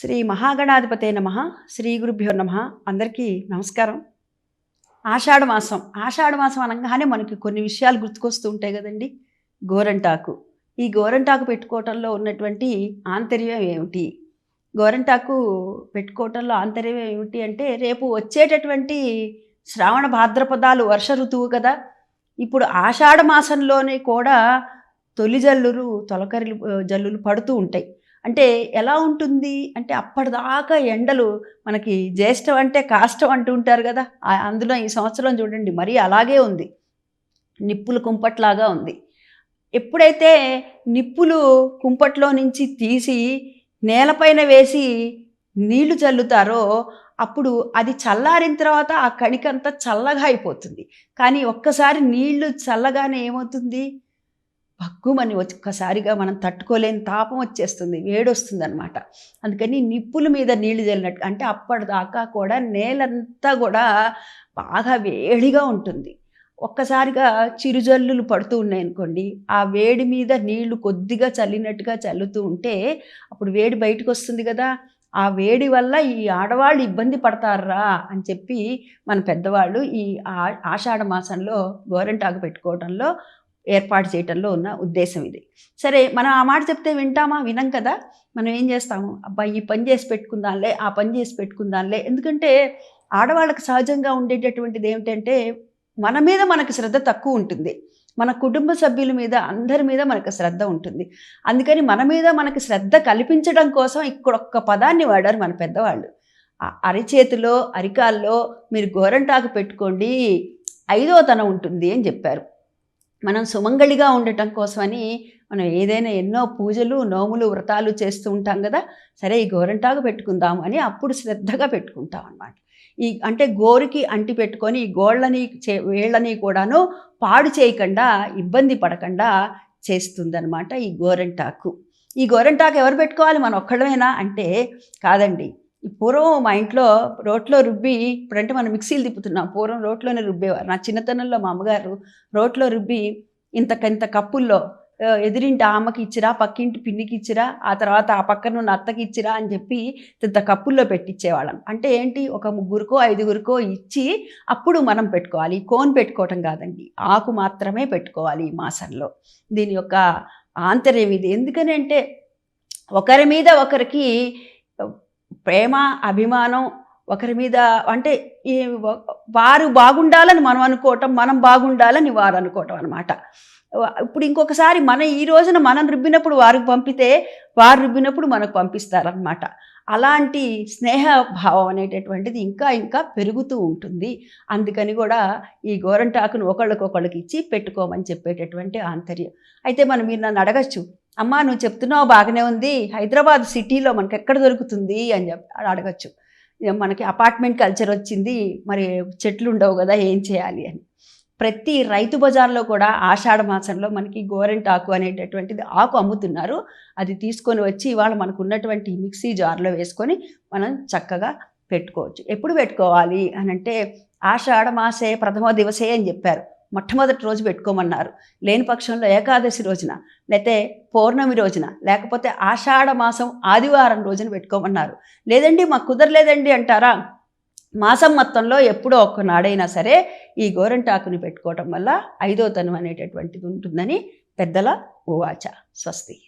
శ్రీ మహాగణాధిపతే నమ. శ్రీ గురుభ్యో నమ. అందరికీ నమస్కారం. ఆషాఢ మాసం. ఆషాఢ మాసం అనగానే మనకి కొన్ని విషయాలు గుర్తుకొస్తూ ఉంటాయి కదండి. గోరంటాకు. ఈ గోరంటాకు పెట్టుకోవటంలో ఉన్నటువంటి ఆంతర్యం ఏమిటి? గోరంటాకు పెట్టుకోవటంలో ఆంతర్యం ఏమిటి అంటే రేపు వచ్చేటటువంటి శ్రావణ భాద్రపదాలు వర్ష ఋతువు కదా. ఇప్పుడు ఆషాఢ మాసంలోనే కూడా తొలి జల్లులు తొలకరి జల్లులు పడుతూ ఉంటాయి. అంటే ఎలా ఉంటుంది? అంటే అప్పటిదాకా ఎండలు మనకి జ్యేష్టం అంటే కాష్టం అంటూ ఉంటారు కదా. అందులో ఈ సంవత్సరం చూడండి మరీ అలాగే ఉంది. నిప్పులు కుంపట్లాగా ఉంది. ఎప్పుడైతే నిప్పులు కుంపట్లో నుంచి తీసి నేలపైన వేసి నీళ్ళు చల్లుతారో అప్పుడు అది చల్లారిన తర్వాత ఆ కణికంతా చల్లగా అయిపోతుంది. కానీ ఒక్కసారి నీళ్ళు చల్లగానే ఏమవుతుంది? భగ్గుమని ఒక్కసారిగా మనం తట్టుకోలేని తాపం వచ్చేస్తుంది వేడొస్తుంది అనమాట అందుకని నిప్పుల మీద నీళ్ళు చల్లినట్టు అంటే అప్పటిదాకా కూడా నేలంతా కూడా బాగా వేడిగా ఉంటుంది. ఒక్కసారిగా చిరుజల్లులు పడుతూ ఉన్నాయి అనుకోండి ఆ వేడి మీద నీళ్ళు కొద్దిగా చల్లినట్టుగా చల్లుతూ ఉంటే అప్పుడు వేడి బయటకు వస్తుంది కదా. ఆ వేడి వల్ల ఈ ఆడవాళ్ళు ఇబ్బంది పడతారా అని చెప్పి మన పెద్దవాళ్ళు ఈ ఆ- ఆషాఢ మాసంలో గోరెంటాకు పెట్టుకోవడంలో ఏర్పాటు చేయటంలో ఉన్న ఉద్దేశం ఇది. సరే మనం ఆ మాట చెప్తే వింటామా? వినం కదా. మనం ఏం చేస్తాము? అబ్బాయి ఈ పని చేసి పెట్టుకుందాంలే ఆ పని చేసి పెట్టుకుందాంలే. ఎందుకంటే ఆడవాళ్ళకి సహజంగా ఉండేటటువంటిది ఏమిటంటే మన మీద మనకు శ్రద్ధ తక్కువ ఉంటుంది. మన కుటుంబ సభ్యుల మీద అందరి మీద మనకు శ్రద్ధ ఉంటుంది. అందుకని మన మీద మనకు శ్రద్ధ కల్పించడం కోసం ఇక్కడ ఒక్క పదాన్ని వాడారు మన పెద్దవాళ్ళు. అరిచేతిలో అరికాల్లో మీరు గోరంటాకు పెట్టుకోండి ఐదో తనం ఉంటుంది అని చెప్పారు. మనం సుమంగళిగా ఉండటం కోసమని మనం ఏదైనా ఎన్నో పూజలు నోములు వ్రతాలు చేస్తూ ఉంటాం కదా సరే ఈ గోరంటాకు పెట్టుకుందాం అని అప్పుడు శ్రద్ధగా పెట్టుకుంటాం అనమాట ఈ అంటే గోరికి అంటి పెట్టుకొని ఈ గోళ్ళని చే వేళ్ళని కూడాను పాడు చేయకుండా ఇబ్బంది పడకుండా చేస్తుందనమాట ఈ గోరంటాకు. ఈ గోరంటాకు ఎవరు పెట్టుకోవాలి? మనం ఒక్కడమేనా అంటే కాదండి పూర్వం మా ఇంట్లో రోట్లో రుబ్బి ఇప్పుడంటే మనం మిక్సీలు తిప్పుతున్నాం. పూర్వం రోట్లోనే రుబ్బేవారు. నా చిన్నతనంలో మా అమ్మగారు రోట్లో రుబ్బి ఇంత ఇంత కప్పుల్లో ఎదిరింటి ఆమెకి ఇచ్చిరా పక్కింటి పిన్నికి ఇచ్చిరా ఆ తర్వాత ఆ పక్కన ఉన్న అత్తకి ఇచ్చిరా అని చెప్పి ఇంత కప్పుల్లో పెట్టించేవాళ్ళం అంటే ఏంటి? ఒక ముగ్గురికో ఐదుగురికో ఇచ్చి అప్పుడు మనం పెట్టుకోవాలి. కోన్ పెట్టుకోవటం కాదండి. ఆకు మాత్రమే పెట్టుకోవాలి ఈ మాసంలో. దీని యొక్క ఆంతర్యం ఇది. ఎందుకని అంటే ఒకరి మీద ఒకరికి ప్రేమ అభిమానం ఒకరి మీద అంటే ఈ వారు బాగుండాలని మనం అనుకోవటం మనం బాగుండాలని వారు అనుకోవటం అనమాట ఇప్పుడు ఇంకొకసారి మన ఈ రోజున మనం రుబ్బినప్పుడు వారికి పంపితే వారు రుబ్బినప్పుడు మనకు పంపిస్తారనమాట అలాంటి స్నేహ భావం అనేటటువంటిది ఇంకా ఇంకా పెరుగుతూ ఉంటుంది. అందుకని కూడా ఈ గోరంటాకును ఒకళ్ళకొకళ్ళకి ఇచ్చి పెట్టుకోమని చెప్పేటటువంటి ఆంతర్యం. అయితే మనం మీరు నన్ను అడగచ్చు అమ్మా నువ్వు చెప్తున్నావు బాగానే ఉంది. హైదరాబాద్ సిటీలో మనకి ఎక్కడ దొరుకుతుంది అని చెప్పి అడగచ్చు. మనకి అపార్ట్మెంట్ కల్చర్ వచ్చింది మరి చెట్లు ఉండవు కదా ఏం చేయాలి అని. ప్రతి రైతు బజార్లో కూడా ఆషాఢ మాసంలో మనకి గోరెంటాకు అనేటటువంటిది ఆకు అమ్ముతున్నారు. అది తీసుకొని వచ్చి ఇవాళ మనకు ఉన్నటువంటి మిక్సీ జార్లో వేసుకొని మనం చక్కగా పెట్టుకోవచ్చు. ఎప్పుడు పెట్టుకోవాలి అని అంటే ఆషాఢ మాసే ప్రథమ దివసే అని చెప్పారు. మొట్టమొదటి రోజు పెట్టుకోమన్నారు. లేని పక్షంలో ఏకాదశి రోజున లేకపోతే పౌర్ణమి రోజున లేకపోతే ఆషాఢ మాసం ఆదివారం రోజున పెట్టుకోమన్నారు. లేదండి మాకు కుదరలేదండి అంటారా? మాసం మొత్తంలో ఎప్పుడో ఒక్క నాడైనా సరే ఈ గోరంటాకుని పెట్టుకోవటం వల్ల ఐదో తనం అనేటటువంటిది ఉంటుందని పెద్దల ఉవాచ స్వస్తి.